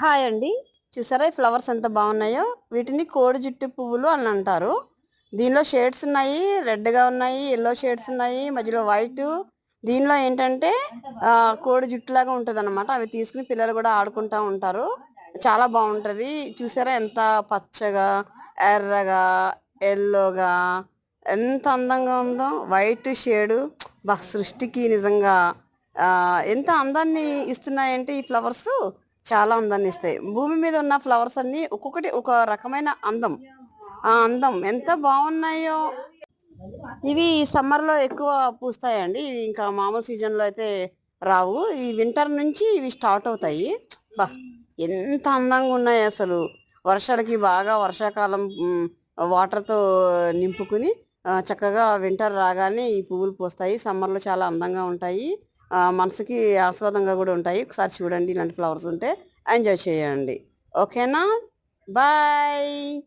Hi అండి. చూసారా ఈ ఫ్లవర్స్ ఎంత బాగున్నాయో? వీటిని కోడి జుట్టు పువ్వులు అని అంటారు. దీనిలో షేడ్స్ ఉన్నాయి. రెడ్గా ఉన్నాయి ఎల్లో షేడ్స్ ఉన్నాయి మధ్యలో వైట్. దీనిలో ఏంటంటే కోడి జుట్టులాగా ఉంటుంది అనమాట అవి తీసుకుని పిల్లలు కూడా ఆడుకుంటా ఉంటారు. చాలా బాగుంటుంది. చూసారా ఎంత పచ్చగా ఎర్రగా ఎల్లోగా ఎంత అందంగా ఉందో. White shade. బా సృష్టికి నిజంగా ఎంత అందాన్ని ఇస్తున్నాయంటే ఈ ఫ్లవర్స్. చాలా అందాన్ని ఇస్తాయి. భూమి మీద ఉన్న ఫ్లవర్స్ అన్ని ఒక్కొక్కటి ఒక రకమైన అందం. ఆ అందం ఎంత బాగున్నాయో. ఇవి సమ్మర్లో ఎక్కువ పూస్తాయండి. ఇవి ఇంకా మామూలు సీజన్లో అయితే రావు. ఈ వింటర్ నుంచి ఇవి స్టార్ట్ అవుతాయి. బా ఎంత అందంగా ఉన్నాయి అసలు. వర్షాలకి బాగా వర్షాకాలం వాటర్తో నింపుకుని చక్కగా వింటర్ రాగానే ఈ పువ్వులు పూస్తాయి. సమ్మర్లో చాలా అందంగా ఉంటాయి. మనసుకి ఆస్వాదంగా కూడా ఉంటాయి. ఒకసారి చూడండి ఇలాంటి ఫ్లవర్స్ ఉంటే ఎంజాయ్ చేయండి. ఓకేనా? బాయ్.